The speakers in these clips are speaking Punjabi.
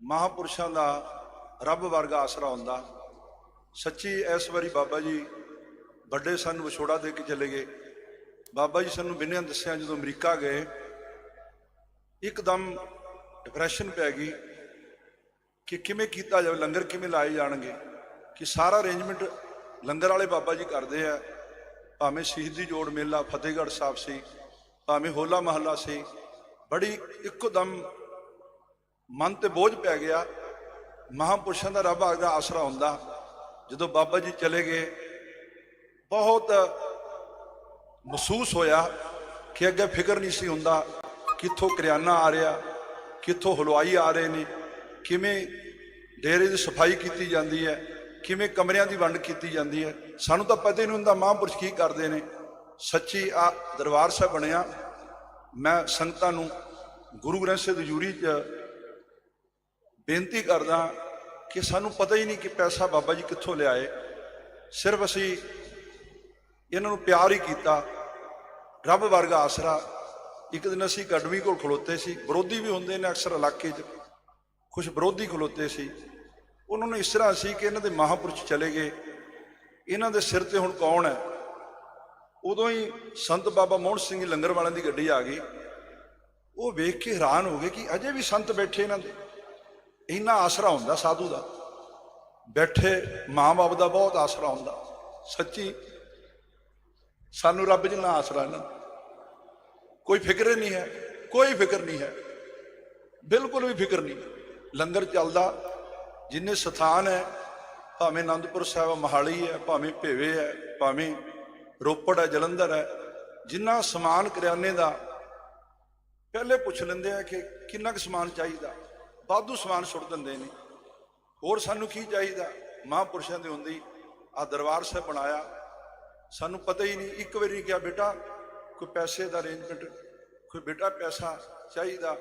ਮਹਾਪੁਰਸ਼ਾਂ ਦਾ ਰੱਬ ਵਰਗਾ ਆਸਰਾ ਹੁੰਦਾ। ਸੱਚੀ ਇਸ ਵਾਰੀ ਬਾਬਾ ਜੀ ਵੱਡੇ ਸਾਨੂੰ ਵਿਛੋੜਾ ਦੇ ਕੇ ਚਲੇ ਗਏ। ਬਾਬਾ ਜੀ ਸਾਨੂੰ ਬਿਨਾਂ ਦੱਸਿਆ ਜਦੋਂ ਅਮਰੀਕਾ ਗਏ, ਇੱਕਦਮ ਡਿਪਰੈਸ਼ਨ ਪੈ ਗਈ ਕਿ ਕਿਵੇਂ ਕੀਤਾ ਜਾਵੇ, ਲੰਗਰ ਕਿਵੇਂ ਲਾਏ ਜਾਣਗੇ, ਕਿ ਸਾਰਾ ਅਰੇਂਜਮੈਂਟ ਲੰਗਰ ਵਾਲੇ ਬਾਬਾ ਜੀ ਕਰਦੇ ਆ। ਭਾਵੇਂ ਸ਼ਹੀਦੀ ਜੋੜ ਮੇਲਾ ਫਤਿਹਗੜ੍ਹ ਸਾਹਿਬ ਸੀ, ਭਾਵੇਂ ਹੋਲਾ ਮਹੱਲਾ ਸੀ, ਬੜੀ ਇੱਕੋ ਦਮ ਮਨ ਤੇ ਬੋਝ ਪੈ ਗਿਆ। ਮਹਾਂਪੁਰਸ਼ਾਂ ਦਾ ਰੱਬ ਆਗਦਾ ਆਸਰਾ ਹੁੰਦਾ। ਜਦੋਂ ਬਾਬਾ ਜੀ ਚਲੇ ਗਏ, ਬਹੁਤ ਮਹਿਸੂਸ ਹੋਇਆ ਕਿ ਅੱਗੇ ਫਿਕਰ ਨਹੀਂ ਸੀ ਹੁੰਦਾ ਕਿੱਥੋਂ ਕਰਿਆਨਾ ਆ ਰਿਹਾ, ਕਿੱਥੋਂ ਹਲਵਾਈ ਆ ਰਹੇ ਨੇ, ਕਿਵੇਂ ਡੇਰੇ ਦੀ ਸਫ਼ਾਈ ਕੀਤੀ ਜਾਂਦੀ ਹੈ, ਕਿਵੇਂ ਕਮਰਿਆਂ ਦੀ ਵੰਡ ਕੀਤੀ ਜਾਂਦੀ ਹੈ। ਸਾਨੂੰ ਤਾਂ ਪਤਾ ਹੀ ਨਹੀਂ ਹੁੰਦਾ ਮਹਾਂਪੁਰਸ਼ ਕੀ ਕਰਦੇ ਨੇ। ਸੱਚੀ ਆ ਦਰਬਾਰ ਸਾਹਿਬ ਬਣਿਆ। ਮੈਂ ਸੰਗਤਾਂ ਨੂੰ ਗੁਰੂ ਗ੍ਰੰਥ ਸਾਹਿਬ ਦੀ ਹਜ਼ੂਰੀ 'ਚ ਬੇਨਤੀ ਕਰਦਾ ਕਿ ਸਾਨੂੰ ਪਤਾ ਹੀ ਨਹੀਂ ਕਿ ਪੈਸਾ ਬਾਬਾ ਜੀ ਕਿੱਥੋਂ ਲਿਆਏ। ਸਿਰਫ ਅਸੀਂ ਇਹਨਾਂ ਨੂੰ ਪਿਆਰ ਹੀ ਕੀਤਾ। ਰੱਬ ਵਰਗਾ ਆਸਰਾ। ਇੱਕ ਦਿਨ ਅਸੀਂ ਅਕੈਡਮੀ ਕੋਲ ਖਲੋਤੇ ਸੀ। ਵਿਰੋਧੀ ਵੀ ਹੁੰਦੇ ਨੇ ਅਕਸਰ ਇਲਾਕੇ 'ਚ। ਕੁਝ ਵਿਰੋਧੀ ਖਲੋਤੇ ਸੀ। ਉਹਨਾਂ ਨੂੰ ਇਸ ਤਰ੍ਹਾਂ ਸੀ ਕਿ ਇਹਨਾਂ ਦੇ ਮਹਾਪੁਰਸ਼ ਚਲੇ ਗਏ। ਇਹਨਾਂ ਦੇ ਸਿਰ ਤੇ ਹੁਣ ਕੌਣ ਹੈ? ਉਦੋਂ ਹੀ ਸੰਤ ਬਾਬਾ ਮੋਹਨ ਸਿੰਘ ਲੰਗਰ ਵਾਲਿਆਂ ਦੀ ਗੱਡੀ ਆ ਗਈ। ਉਹ ਵੇਖ ਕੇ ਹੈਰਾਨ ਹੋ ਗਏ ਕਿ ਅਜੇ ਵੀ ਸੰਤ ਬੈਠੇ ਇਹਨਾਂ ਦੇ। ਇੰਨਾ ਆਸਰਾ ਹੁੰਦਾ ਸਾਧੂ ਦਾ। ਬੈਠੇ ਮਾਂ-ਬਾਪ ਦਾ ਬਹੁਤ ਆਸਰਾ ਹੁੰਦਾ। ਸੱਚੀ ਸਾਨੂੰ ਰੱਬ ਜਿੰਨਾ ਆਸਰਾ ਨਾ। ਕੋਈ ਫਿਕਰ ਨਹੀਂ ਹੈ, ਕੋਈ ਫਿਕਰ ਨਹੀਂ ਹੈ। ਬਿਲਕੁਲ ਵੀ ਫਿਕਰ ਨਹੀਂ। ਲੰਗਰ ਚੱਲਦਾ, ਜਿੰਨੇ ਸਥਾਨ ਹੈ, ਭਾਵੇਂ ਆਨੰਦਪੁਰ ਸਾਹਿਬ ਮਹਾਲੀ ਹੈ, ਭਾਵੇਂ ਭੇਵੇ ਹੈ, ਭਾਵੇਂ ਰੋਪੜ ਹੈ, ਜਲੰਧਰ ਹੈ, ਜਿੰਨਾ ਸਮਾਨ ਕਰਿਆਨੇ ਦਾ, ਪਹਿਲੇ ਪੁੱਛ ਲੈਂਦੇ ਆ ਕਿ ਕਿੰਨਾ ਕੁ ਸਮਾਨ ਚਾਹੀਦਾ। ਵਾਧੂ ਸਮਾਨ ਸੁੱਟ ਦਿੰਦੇ ਨੇ। ਹੋਰ ਸਾਨੂੰ ਕੀ ਚਾਹੀਦਾ? ਮਹਾਂਪੁਰਸ਼ਾਂ ਦੇ ਹੁੰਦੀ ਆ ਦਰਬਾਰ ਸਾਹਿਬ ਬਣਾਇਆ। ਸਾਨੂੰ ਪਤਾ ਹੀ ਨਹੀਂ, ਇੱਕ ਵਾਰੀ ਕਿਹਾ, ਬੇਟਾ, ਕੋਈ ਪੈਸੇ ਦਾ ਅਰੇਂਜਮੈਂਟ ਕੋਈ ਬੇਟਾ ਪੈਸਾ ਚਾਹੀਦਾ।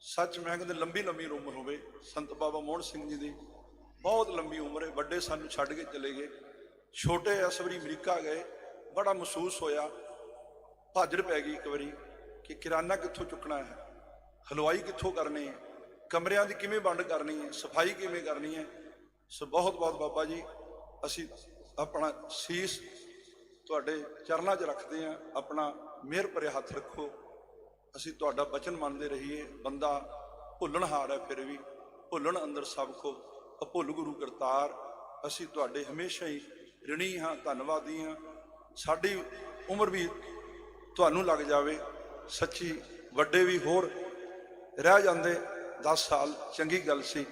ਸੱਚ ਮੈਂ ਕਹਿੰਦੇ, ਲੰਬੀ ਲੰਬੀ ਉਮਰ ਹੋਵੇ। ਸੰਤ ਬਾਬਾ ਮੋਹਨ ਸਿੰਘ ਜੀ ਦੀ ਬਹੁਤ ਲੰਬੀ ਉਮਰ ਹੈ। ਵੱਡੇ ਸਾਨੂੰ ਛੱਡ ਕੇ ਚਲੇ ਗਏ। ਛੋਟੇ ਇਸ ਵਾਰੀ ਅਮਰੀਕਾ ਗਏ। ਬੜਾ ਮਹਿਸੂਸ ਹੋਇਆ। ਭਾਜੜ ਪੈ ਗਈ ਇੱਕ ਵਾਰੀ ਕਿ ਕਿਰਾਨਾ ਕਿੱਥੋਂ ਚੁੱਕਣਾ ਹੈ? ਹਲਵਾਈ ਕਿੱਥੋਂ ਕਰਨੀ ਹੈ? ਕਮਰਿਆਂ ਦੀ ਕਿਵੇਂ ਵੰਡ ਕਰਨੀ ਹੈ? ਸਫ਼ਾਈ ਕਿਵੇਂ ਕਰਨੀ ਹੈ? ਸੋ ਬਹੁਤ ਬਹੁਤ ਬਾਬਾ ਜੀ, ਅਸੀਂ ਆਪਣਾ ਸੀਸ ਤੁਹਾਡੇ ਚਰਨਾਂ 'ਚ ਰੱਖਦੇ ਹਾਂ। ਆਪਣਾ ਮਿਹਰ ਭਰੇ ਹੱਥ ਰੱਖੋ। ਅਸੀਂ ਤੁਹਾਡਾ ਬਚਨ ਮੰਨਦੇ ਰਹੀਏ। ਬੰਦਾ ਭੁੱਲਣਹਾਰ ਹੈ ਫਿਰ ਵੀ। ਭੁੱਲਣ ਅੰਦਰ ਸਭ ਕੋ। ਅਭੁੱਲ ਗੁਰੂ ਕਰਤਾਰ, ਅਸੀਂ ਤੁਹਾਡੇ ਹਮੇਸ਼ਾ ਹੀ ਰਿਣੀ ਹਾਂ, ਧੰਨਵਾਦੀ ਹਾਂ। ਸਾਡੀ ਉਮਰ ਵੀ ਤੁਹਾਨੂੰ ਲੱਗ ਜਾਵੇ। ਸੱਚੀ ਵੱਡੇ ਵੀ ਹੋਰ ਰਹਿ ਜਾਂਦੇ। 10 ਸਾਲ ਚੰਗੀ ਗੱਲ ਸੀ।